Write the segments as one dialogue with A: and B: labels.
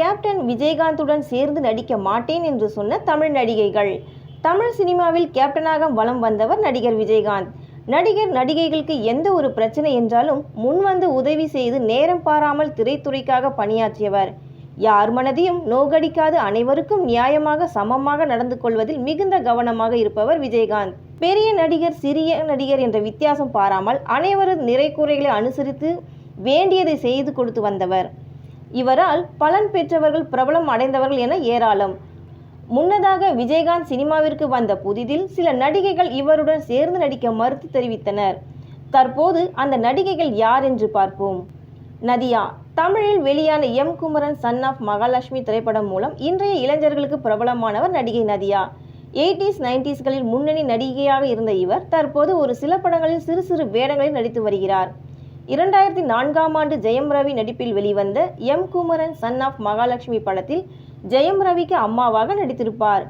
A: Captain விஜயகாந்துடன் சேர்ந்து நடிக்க மாட்டேன் என்று சொன்ன தமிழ் நடிகைகள். தமிழ் சினிமாவில் கேப்டனாக வலம் வந்தவர் நடிகர் விஜயகாந்த். நடிகர் நடிகைகளுக்கு எந்த ஒரு பிரச்சனை என்றாலும் முன்வந்து உதவி செய்து நேரம் பாராமல் திரைத்துறைக்காக பணியாற்றியவர். யார் மனதையும் நோகடிக்காது அனைவருக்கும் நியாயமாக சமமாக நடந்து கொள்வதில் மிகுந்த கவனமாக இருப்பவர் விஜயகாந்த். பெரிய நடிகர் சிறிய நடிகர் என்ற வித்தியாசம் பாராமல் அனைவரது நிறைக்குறைகளை அனுசரித்து வேண்டியதை செய்து கொடுத்து வந்தவர். இவரால் பலன் பெற்றவர்கள் பிரபலம் அடைந்தவர்கள் என ஏராளம். முன்னதாக விஜயகாந்த் சினிமாவிற்கு வந்த புதிதில் சில நடிகைகள் இவருடன் சேர்ந்து நடிக்க மறுத்து தெரிவித்தனர். தற்போது அந்த நடிகைகள் யார் என்று பார்ப்போம். நதியா தமிழில் வெளியான M. Kumaran son of Mahalakshmi திரைப்படம் மூலம் இன்றைய இளைஞர்களுக்கு பிரபலமானவர் நடிகை நதியா. எயிட்டிஸ் நைன்டிஸ்களில் முன்னணி நடிகையாக இருந்த இவர் தற்போது ஒரு சில படங்களில் சிறு சிறு வேடங்களில் நடித்து வருகிறார். இரண்டாயிரத்தி நான்காம் ஆண்டு ஜெயம் ரவி நடிப்பில் வெளிவந்த M Kumaran son of Mahalakshmi படத்தில் ஜெயம் ரவிக்கு அம்மாவாக நடித்திருப்பார்.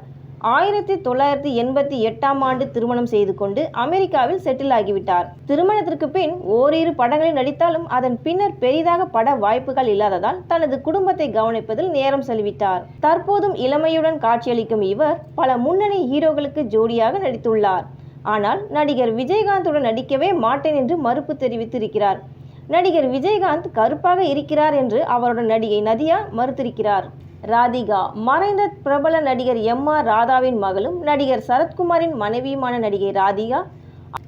A: ஆயிரத்தி தொள்ளாயிரத்தி எண்பத்தி எட்டாம் ஆண்டு திருமணம் செய்து கொண்டு அமெரிக்காவில் செட்டில் ஆகிவிட்டார். திருமணத்திற்கு பின் ஓரிரு படங்களில் நடித்தாலும் அதன் பின்னர் பெரிதாக பட வாய்ப்புகள் இல்லாததால் தனது குடும்பத்தை கவனிப்பதில் நேரம் செலவிட்டார். தற்போதும் இளமையுடன் காட்சியளிக்கும் இவர் பல முன்னணி ஹீரோக்களுக்கு ஜோடியாக நடித்துள்ளார். ஆனால் நடிகர் விஜயகாந்துடன் நடிக்கவே மாட்டேன் என்று மறுப்பு தெரிவித்திருக்கிறார். நடிகர் விஜயகாந்த் கருப்பாக இருக்கிறார் என்று அவரோட நடிகை நதியா மறுத்திருக்கிறார். ராதிகா மறைந்த பிரபல நடிகர் எம் ஆர் ராதாவின் மகளும் நடிகர் சரத்குமாரின் மனைவியுமான நடிகை ராதிகா.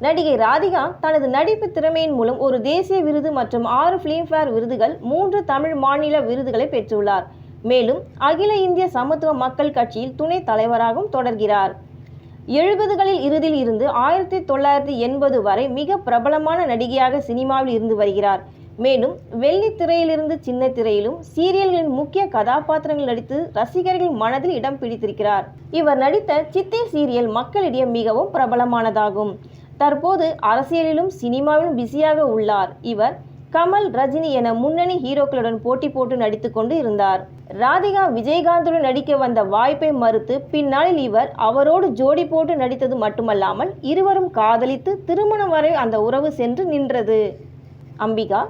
A: நடிகை ராதிகா தனது நடிப்பு திறமையின் மூலம் ஒரு தேசிய விருது மற்றும் ஆறு ஃபிலிம்ஃபேர் விருதுகள் மூன்று தமிழ் மாநில விருதுகளை பெற்றுள்ளார். மேலும் அகில இந்திய சமத்துவ மக்கள் கட்சியில் துணைத் தலைவராகவும் தொடர்கிறார். எழுபதுகளில் இறுதியில் இருந்து ஆயிரத்தி தொள்ளாயிரத்தி எண்பது வரை மிக பிரபலமான நடிகையாக சினிமாவில் இருந்து வருகிறார். மேலும் வெள்ளி திரையிலிருந்து சின்ன திரையிலும் சீரியல்களின் முக்கிய கதாபாத்திரங்கள் நடித்து ரசிகர்கள் மனதில் இடம் பிடித்திருக்கிறார். இவர் நடித்த சித்தே சீரியல் மக்களிடையே மிகவும் பிரபலமானதாகும். தற்போது அரசியலிலும் சினிமாவிலும் பிஸியாக உள்ளார். இவர் கமல் ரஜினி என முன்னணி ஹீரோக்களுடன் போட்டி போட்டு நடித்து கொண்டு இருந்தார். ராதிகா விஜயகாந்துடன் நடிக்க வந்த வாய்ப்பை மறுத்து பின்னாளில் இவர் அவரோடு ஜோடி போட்டு நடித்தது மட்டுமல்லாமல் இருவரும் காதலித்து திருமணம் வரை அந்த உறவு சென்று நின்றது. அம்பிகா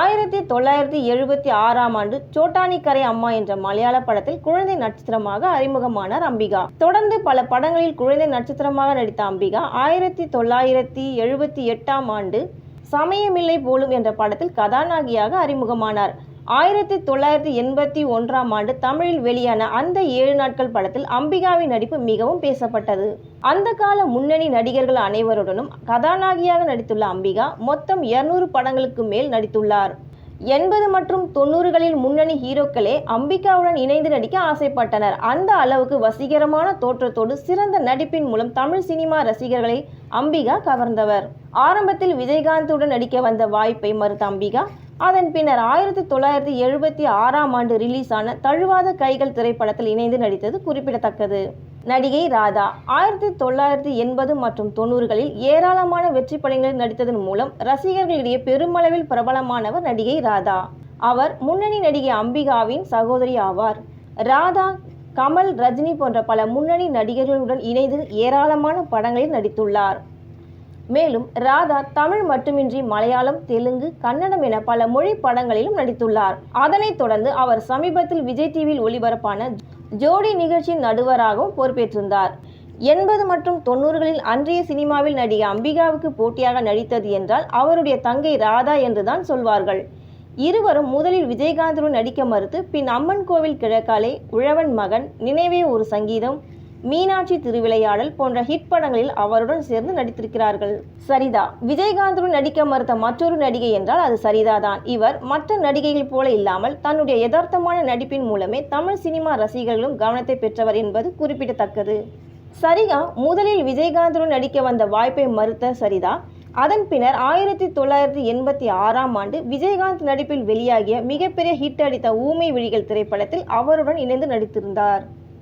A: ஆயிரத்தி தொள்ளாயிரத்தி எழுபத்தி ஆறாம் ஆண்டு சோட்டானிக்கரை அம்மா என்ற மலையாள படத்தில் குழந்தை நட்சத்திரமாக அறிமுகமானார் அம்பிகா. தொடர்ந்து பல படங்களில் குழந்தை நட்சத்திரமாக நடித்த அம்பிகா ஆயிரத்தி தொள்ளாயிரத்தி எழுபத்தி எட்டாம் ஆண்டு சமயமில்லை போலும் என்ற படத்தில் கதாநாயகியாக அறிமுகமானார். ஆயிரத்தி தொள்ளாயிரத்தி எண்பத்தி ஒன்றாம் ஆண்டு தமிழில் வெளியான அந்த ஏழு நாட்கள் படத்தில் அம்பிகாவின் நடிப்பு மிகவும் பேசப்பட்டது. அந்த கால முன்னணி நடிகர்கள் அனைவருடனும் கதாநாயகியாக நடித்துள்ள அம்பிகா மொத்தம் இருநூறு படங்களுக்கு மேல் நடித்துள்ளார். எண்பது மற்றும் தொண்ணூறுகளில் முன்னணி ஹீரோக்களே அம்பிகாவுடன் இணைந்து நடிக்க ஆசைப்பட்டனர். அந்த அளவுக்கு வசீகரமான தோற்றத்தோடு சிறந்த நடிப்பின் மூலம் தமிழ் சினிமா ரசிகர்களை அம்பிகா கவர்ந்தவர். ஆரம்பத்தில் விஜயகாந்துடன் நடிக்க வந்த வாய்ப்பை மறுத்த அம்பிகா அதன் பின்னர் ஆயிரத்தி தொள்ளாயிரத்தி எழுபத்தி ஆறாம் ஆண்டு ரிலீஸ் ஆன தழுவாத கைகள் திரைப்படத்தில் இணைந்து நடித்தது குறிப்பிடத்தக்கது. நடிகை ராதா ஆயிரத்தி தொள்ளாயிரத்தி எண்பது மற்றும் தொண்ணூறுகளில் ஏராளமான வெற்றி படங்களில் நடித்ததன் மூலம் ரசிகர்களிடையே பெருமளவில் பிரபலமானவர் நடிகை ராதா. அவர் முன்னணி நடிகை அம்பிகாவின் சகோதரி ஆவார். ராதா கமல் ரஜினி போன்ற பல முன்னணி நடிகர்களுடன் இணைந்து ஏராளமான படங்களில் நடித்துள்ளார். மேலும் ராதா தமிழ் மட்டுமின்றி மலையாளம் தெலுங்கு கன்னடம் என பல மொழி படங்களிலும் நடித்துள்ளார். அதனைத் தொடர்ந்து அவர் சமீபத்தில் விஜய் டிவியில் ஒளிபரப்பான ஜோடி நிகழ்ச்சியின் நடுவராகவும் பொறுப்பேற்றிருந்தார். எண்பது மற்றும் தொண்ணூறுகளில் அன்றைய சினிமாவில் நடிகை அம்பிகாவுக்கு போட்டியாக நடித்தது என்றால் அவருடைய தங்கை ராதா என்றுதான் சொல்வார்கள். இருவரும் முதலில் விஜயகாந்துடன் நடிக்க மறுத்து பின் அம்மன் கோவில் கிழக்காலே உழவன் மகன் நினைவே ஒரு சங்கீதம் மீனாட்சி திருவிளையாடல் போன்ற ஹிட் படங்களில் அவருடன் சேர்ந்து நடித்திருக்கிறார்கள். சரிதா விஜயகாந்துடன் நடிக்க மறுத்த மற்றொரு நடிகை என்றால் அது சரிதா தான் இவர் மற்ற நடிகைகள் போல இல்லாமல் தன்னுடைய யதார்த்தமான நடிப்பின் மூலமே தமிழ் சினிமா ரசிகர்களும் கவனத்தை பெற்றவர் என்பது குறிப்பிடத்தக்கது. சரிகா முதலில் விஜயகாந்துடன் நடிக்க வந்த வாய்ப்பை மறுத்த சரிதா அதன் பின்னர் ஆயிரத்தி தொள்ளாயிரத்தி எண்பத்தி ஆறாம் ஆண்டு விஜயகாந்த் நடிப்பில் வெளியாகிய மிகப்பெரிய ஹிட் அடித்த ஊமை விழிகள் திரைப்படத்தில் அவருடன் இணைந்து நடித்திருந்தார்.